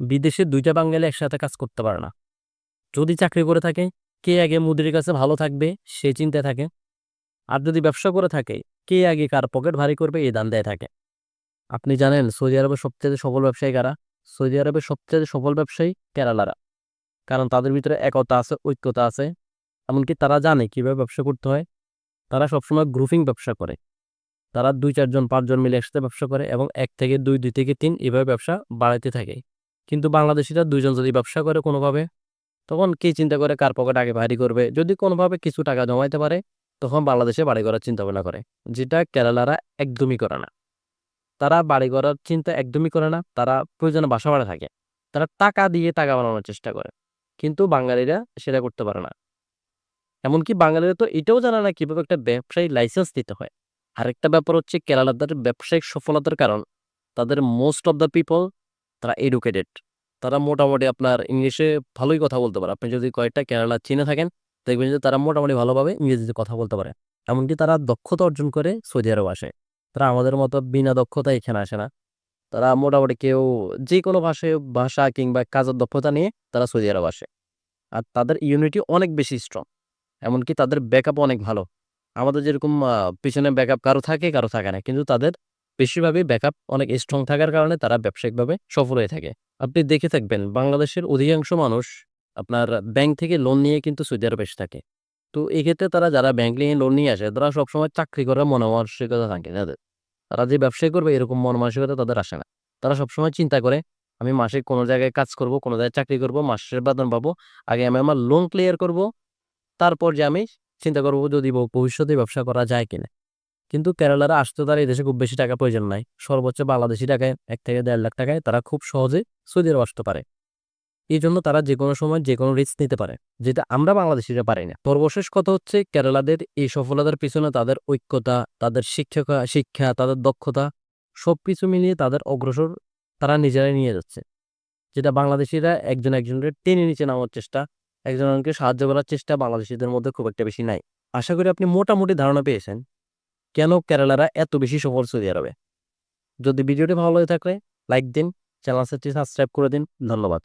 বিদেশে দুইটা বাঙালি একসাথে কাজ করতে পারে না। যদি চাকরি করে থাকে, কে আগে মুদির কাছে ভালো থাকবে, সে চিন্তায় থাকে। আর যদি ব্যবসা করে থাকে, কে আগে কার পকেট ভারী করবে এই দান দেয় থাকে। আপনি জানেন, সৌদি আরবের সবচেয়ে সফল ব্যবসায়ী কারা? সৌদি আরবের সবচেয়ে সফল ব্যবসায়ী কেরালারা। কারণ তাদের ভিতরে একতা আছে, ঐক্যতা আছে। এমনকি তারা জানে কীভাবে ব্যবসা করতে হয়। তারা সবসময় গ্রুপিং ব্যবসা করে। তারা দুই চারজন, পাঁচজন মিলে একসাথে ব্যবসা করে এবং এক থেকে দুই দুই থেকে তিন এভাবে ব্যবসা বাড়াইতে থাকে। কিন্তু বাংলাদেশিরা দুইজন যদি ব্যবসা করে কোনোভাবে, তখন কে চিন্তা করে কার পকেট আগে ভারী করবে? যদি কোনোভাবে কিছু টাকা জমাইতে পারে, তখন বাংলাদেশে বাড়ি করার চিন্তা ভাবনা করে, যেটা কেরালারা একদমই করে না। তারা বাড়ি করার চিন্তা একদমই করে না, তারা প্রয়োজনে বাসা ভাড়া থাকে। তারা টাকা দিয়ে টাকা বানানোর চেষ্টা করে, কিন্তু বাঙালিরা সেটা করতে পারে না। এমনকি বাঙালিরা তো এটাও জানে না কীভাবে একটা ব্যবসায়ী লাইসেন্স দিতে হয়। আরেকটা ব্যাপার হচ্ছে কেরালাদের ব্যবসায়িক সফলতার কারণ, তাদের মোস্ট অফ দ্য পিপল তারা এডুকেটেড তারা মোটামুটি আপনার ইংলিশে ভালোই কথা বলতে পারে। আপনি যদি কয়েকটা কেরালা চিনে থাকেন, দেখবেন যে তারা মোটামুটি ভালোভাবে ইংরেজিতে কথা বলতে পারে। এমনকি তারা দক্ষতা অর্জন করে সৌদি আরব আসে। তারা আমাদের মতো বিনা দক্ষতা এখানে আসে না। তারা মোটামুটি কেউ যে কোনো ভাষায় ভাষা কিংবা কাজের দক্ষতা নিয়ে তারা সৌদি আরব আসে। আর তাদের ইউনিটি অনেক বেশি স্ট্রং এমনকি তাদের ব্যাকআপ অনেক ভালো। আমাদের যেরকম পিছনে ব্যাকআপ কারও থাকে কারও থাকে না। কিন্তু তাদের বেশিরভাগই ব্যাকআপ অনেক স্ট্রং থাকার কারণে তারা ব্যবসায়িকভাবে সফল হয়ে থাকে। আপনি দেখে থাকবেন, বাংলাদেশের অধিকাংশ মানুষ আপনার ব্যাংক থেকে লোন নিয়ে কিন্তু সৌদি আরবে থাকে। তো এক্ষেত্রে তারা যারা ব্যাংক নিয়ে লোন নিয়ে আসে, তারা সবসময় চাকরি করার মনোমানসিকতা থাকে তাদের। তারা যে ব্যবসায় করবে, এরকম মন মানসিকতা তাদের আসে না। তারা সবসময় চিন্তা করে, আমি মাসে কোনো জায়গায় কাজ করব, কোনো জায়গায় চাকরি করব, মাসের বেতন পাবো, আগে আমি আমার লোন ক্লিয়ার করব, তারপর যে আমি চিন্তা করব যদি ভবিষ্যতে ব্যবসা করা যায় কিনা। কিন্তু কেরালারা আসতে তার এই দেশে খুব বেশি টাকা প্রয়োজন নাই। সর্বোচ্চ বাংলাদেশি টাকায় এক থেকে দেড় লাখ টাকায় তারা খুব সহজে সৌদি আরব আসতে পারে। এই জন্য তারা যে কোনো সময় যে কোনো রিস্ক নিতে পারে, যেটা আমরা বাংলাদেশিরা পারি না। সর্বশেষ কথা হচ্ছে কেরালাদের এই সফলতার পিছনে তাদের ঐক্যতা, তাদের শিক্ষা শিক্ষা, তাদের দক্ষতা সব কিছু মিলিয়ে তাদের অগ্রসর তারা নিজেরাই নিয়ে যাচ্ছে। যেটা বাংলাদেশিরা একজন একজনের টেনে নিচে নামার চেষ্টা একজনকে সাহায্য করার চেষ্টা বাংলাদেশিদের মধ্যে খুব একটা বেশি নাই। আশা করি আপনি মোটামুটি ধারণা পেয়েছেন। কেন কেরালারা এত বেশি সফল সৌদি আরবে? যদি ভিডিওটি ভালো লাগে থাকলে লাইক দিন চ্যানেল সাবস্ক্রাইব করে দিন, ধন্যবাদ।